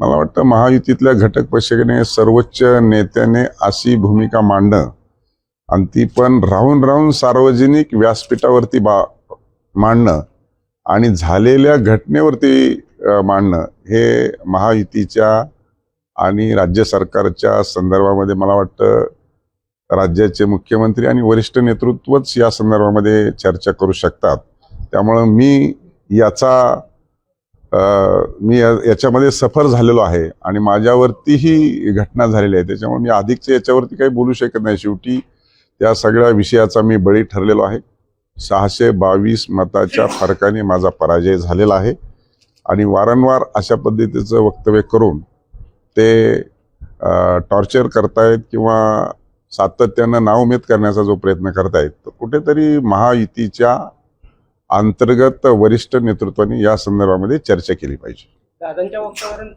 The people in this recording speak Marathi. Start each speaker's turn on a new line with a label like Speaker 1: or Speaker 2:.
Speaker 1: मला वाटतं महायुतीतल्या घटक पक्षाने सर्वोच्च नेत्याने अशी भूमिका मांडणं आणि ती पण राहून राहून सार्वजनिक व्यासपीठावरती बा मांडणं आणि झालेल्या घटनेवरती मांडणं हे महायुतीच्या आणि राज्य सरकारच्या संदर्भामध्ये मला वाटतं राज्याचे मुख्यमंत्री आणि वरिष्ठ नेतृत्वच या संदर्भामध्ये चर्चा करू शकतात. त्यामुळं मी याचा मी या- याच्यामध्ये सफर झालेलो आहे आणि माझ्यावरती ही घटना झालेली आहे. त्याच्यामुळे मी अधिकच्या याच्यावरती काही बोलू शकत नाही. शेवटी त्या सगळ्या विषयाचा मी बळी ठरलेलो आहे. सहाशे बावीस मताच्या फरकाने माझा पराजय झालेला आहे आणि वारंवार अशा पद्धतीचं वक्तव्य करून ते टॉर्चर करतायत किंवा सातत्यानं नाउमेद करण्याचा जो प्रयत्न करतायत तर कुठेतरी महायुतीच्या अंतर्गत वरिष्ठ नेतृत्वाने या संदर्भामध्ये चर्चा केली पाहिजे.
Speaker 2: दादांच्या वक्तव्यावरून